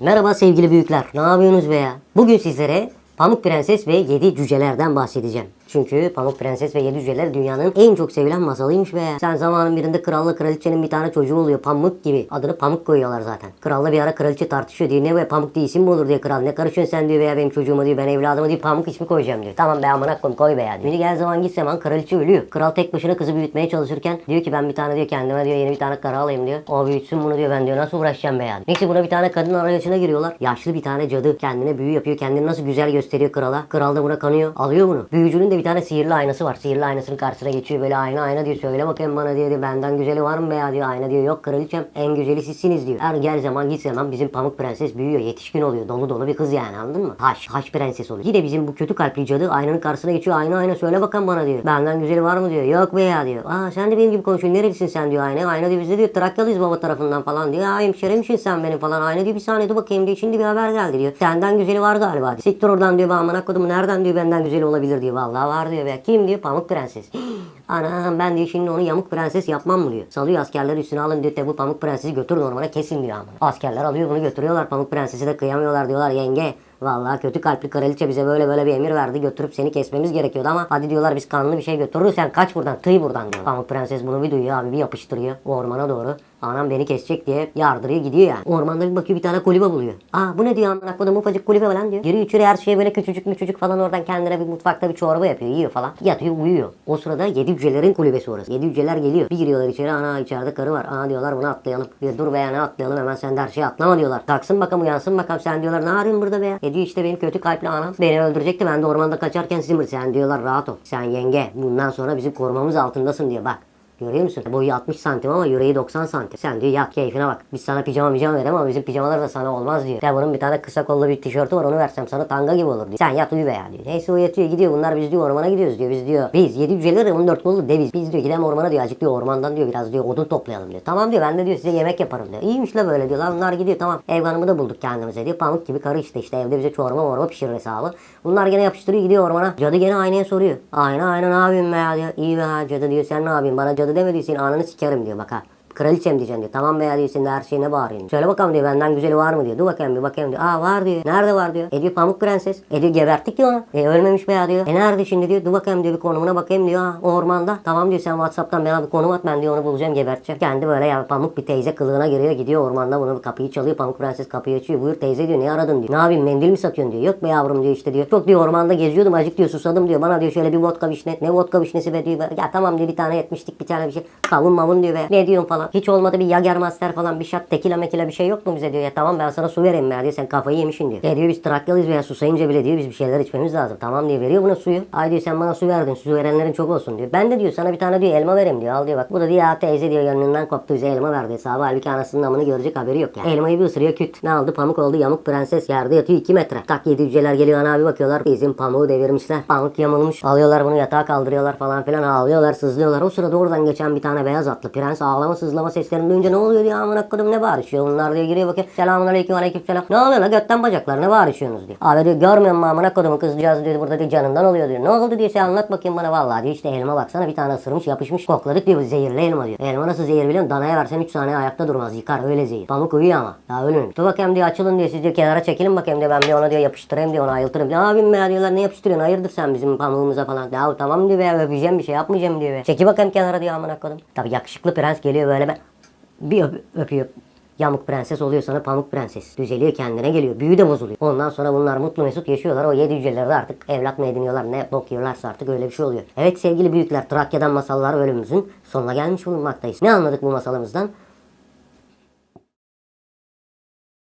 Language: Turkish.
Merhaba sevgili büyükler. Ne yapıyorsunuz be ya? Bugün sizlere Pamuk Prenses ve Yedi Cücelerden bahsedeceğim. Çünkü Pamuk Prenses ve Yedi Cüceler dünyanın en çok sevilen masalıymış be. Sen zamanın birinde kralla kraliçenin bir tane çocuğu oluyor Pamuk gibi. Adını Pamuk koyuyorlar zaten. Kralla bir ara kraliçe tartışıyor diyor. Ne be Pamuk diye isim mi olur diye kral. Ne karışıyorsun sen diyor veya benim çocuğuma diyor. Ben evladıma diyor Pamuk ismi koyacağım diyor. Tamam be amına koyayım koy be ya diyor. Şimdi gel zaman git zaman kraliçe ölüyor. Kral tek başına kızı büyütmeye çalışırken diyor ki ben bir tane diyor kendime diyor yeni bir tane kara alayım diyor. O büyütsün bunu diyor ben diyor nasıl uğraşacağım be ya. Neyse buna bir tane kadın arayışına giriyorlar. Yaşlı bir tane cadı kendine büyü yapıyor. Kendini nasıl güzel gösteriyor krala. Kral da buna kanıyor. Alıyor bunu. Büyücünün de bir tane sihirli aynası var. Sihirli aynasının karşısına geçiyor böyle ayna ayna diyor. Söyle bakayım bana diyor. diyor. Benden güzeli var mı be ya diyor. Ayna diyor. Yok kraliçem en güzeli sizsiniz diyor. Her gel zaman git zaman bizim pamuk prenses büyüyor. Yetişkin oluyor. Dolu dolu bir kız yani anladın mı? Haş. Haş prenses oluyor. Yine bizim bu kötü kalpli cadı aynanın karşısına geçiyor. Ayna ayna söyle bakalım bana diyor. Benden güzeli var mı diyor. Yok be ya diyor. Aa sen de benim gibi konuşuyorsun. Nerelisin sen diyor ayna. Ayna diyor biz de diyor Trakyalıyız baba tarafından falan diyor. Aa hemşeremmişsin sen benim falan. Ayna diyor bir saniye dur bakayım diyor. Şimdi bir haber geldi diyor. Senden güzeli var galiba diyor. Siktir oradan diyor. Ben amına kodumu nereden diyor benden güzeli olabilir diyor. Vallahi var diyor be. Kim diyor? Pamuk prenses. Anam ben diyor şimdi onu yamuk prenses yapmam mı diyor. Salıyor askerleri üstüne alın diyor. "Te bu pamuk prensesi götürün ormana kesin diyor ama. Askerler alıyor bunu götürüyorlar. Pamuk prensesi de kıyamıyorlar diyorlar yenge. Vallahi kötü kalpli kraliçe bize böyle böyle bir emir verdi. Götürüp seni kesmemiz gerekiyordu ama hadi diyorlar biz kanlı bir şey götürürüz. Sen kaç buradan tıy buradan diyor. Pamuk prenses bunu bir duyuyor abi bir yapıştırıyor ormana doğru. Anam beni kesecek diye yardırıyor gidiyor yani. Ormanda bir bakıyor bir tane kulübe buluyor. Aa bu ne diyor amına kodum ufacık kulübe falan diyor. Giriyor içeri her şeye böyle küçücük müçücük falan oradan kendine bir mutfakta bir çorba yapıyor yiyor falan. Yatıyor uyuyor. O sırada yedi cücelerin kulübesi orası. Yedi cüceler geliyor. Bir giriyorlar içeri ana içeride karı var. Ana diyorlar bunu atlayalım. Diyor, dur be ya ne atlayalım hemen sen de her şeye atlama diyorlar. Kalksın bakalım uyansın bakalım sen diyorlar ne arıyorsun burada be ya. E diyor işte benim kötü kalpli anam beni öldürecekti ben de ormanda kaçarken sizin sen diyorlar rahat ol. Sen yenge bundan sonra bizim korumamız altındasın diyor bak. Görüyor musun? Boyu 60 santim ama yüreği 90 santim. Sen diyor yat keyfine bak. Biz sana pijama pijama veremem ama bizim pijamalar da sana olmaz diyor. Ya bunun bir tane kısa kollu bir tişörtü var onu versem sana tanga gibi olur diyor. Sen yat uyu be ya diyor. Neyse o yatıyor gidiyor. Bunlar biz diyor ormana gidiyoruz diyor. Biz diyor. Biz 7 cüceler 14 kollu deviz. Biz diyor gidelim ormana diyor. Azıcık diyor ormandan diyor biraz diyor odun toplayalım diyor. Tamam diyor ben de diyor size yemek yaparım diyor. İyiymiş la böyle diyorlar. Bunlar gidiyor tamam. Ev hanımı da bulduk kendimize diyor. Pamuk gibi karı işte işte evde bize çorba morma pişirir hesabı. Bunlar gene yapıştırıyor gidiyor ormana. Cadı gene aynaya soruyor. Ayna ayna ne yapıyorsun be ya diyor. İyi be cadı diyor sen ne yapıyorsun bana cadı demediysen ananı sikerim diyor bak ha. Kraliçem diyeceksin diyor. Tamam be ya diyor sen de her şeyine bağırıyorsun. Söyle bakalım diyor benden güzeli var mı diyor. Dur bakayım bir bakayım diyor. Aa var diyor. Nerede var diyor. E diyor Pamuk Prenses. E diyor geberttik diyor onu. E ölmemiş be ya diyor. E nerede şimdi diyor. Dur bakayım diyor bir konumuna bakayım diyor. Ha, ormanda. Tamam diyor sen Whatsapp'tan bana bir konum at ben diyor onu bulacağım geberteceğim. Kendi böyle ya Pamuk bir teyze kılığına giriyor gidiyor ormanda bunu kapıyı çalıyor. Pamuk Prenses kapıyı açıyor. Buyur teyze diyor ne aradın diyor. Ne yapayım mendil mi satıyorsun diyor. Yok be yavrum diyor işte diyor. Çok diyor ormanda geziyordum acık diyor susadım diyor. Bana diyor şöyle bir vodka vişne. Ne vodka vişnesi be diyor. Ya tamam diyor bir tane yetmiştik bir tane bir şey. Kavun mavun diyor be. Ne diyorsun falan. Hiç olmadı bir Yager Master falan bir şat tekila mekila bir şey yok mu bize diyor. Ya tamam ben sana su vereyim be diyor. Sen kafayı yemişsin diyor. Ya diyor biz Trakyalıyız veya susayınca bile diyor biz bir şeyler içmemiz lazım. Tamam diyor veriyor buna suyu. Ay diyor sen bana su verdin. Su verenlerin çok olsun diyor. Ben de diyor sana bir tane diyor elma vereyim diyor. Al diyor bak. Bu da diyor ya teyze diyor yanından koptu bize elma verdi hesabı. Halbuki anasının amını görecek haberi yok yani. Elmayı bir ısırıyor küt. Ne aldı pamuk oldu yamuk prenses. Yerde yatıyor 2 metre. Tak yedi cüceler geliyor ana abi bakıyorlar. Bizim pamuğu devirmişler. Pamuk yamulmuş. Alıyorlar bunu yatağa kaldırıyorlar falan filan. Ağlıyorlar sızlıyorlar. O sırada oradan geçen bir tane beyaz atlı prens ağlama sızlama seslerini duyunca ne oluyor diyor amına kodum ne bağırışıyor. Bunlar diyor giriyor bakıyor. Selamun aleyküm aleyküm selam. Ne oluyor la götten bacaklar ne bağırışıyorsunuz diyor. Abi diyor görmüyor musun amına kodumu kızcağız diyor burada diyor canından oluyor diyor. Ne oldu diyor sen anlat bakayım bana vallahi diyor işte elma baksana bir tane ısırmış yapışmış kokladık diyor zehirli elma diyor. Elma nasıl zehir biliyor musun? Danaya versen 3 saniye ayakta durmaz yıkar öyle zehir. Pamuk uyuyor ama daha ölmemiş. Dur bakayım diyor açılın diyor siz diyor kenara çekilin bakayım diyor ben diyor ona diyor yapıştırayım diyor ona ayıltırım. Ne be ya diyorlar ne yapıştırıyorsun hayırdır sen bizim pamuğumuza falan. Ya tamam diyor be öpeceğim bir şey yapmayacağım diyor be. Çeki bakayım kenara diyor amına kodum. Tabi yakışıklı prens geliyor böyle ben bir öp, öpüyor. Yamuk prenses oluyor sana pamuk prenses. Düzeliyor kendine geliyor. Büyü de bozuluyor. Ondan sonra bunlar mutlu mesut yaşıyorlar. O yedi hücreleri de artık evlat mı ediniyorlar ne bok yiyorlarsa artık öyle bir şey oluyor. Evet sevgili büyükler Trakya'dan masallar bölümümüzün sonuna gelmiş bulunmaktayız. Ne anladık bu masalımızdan?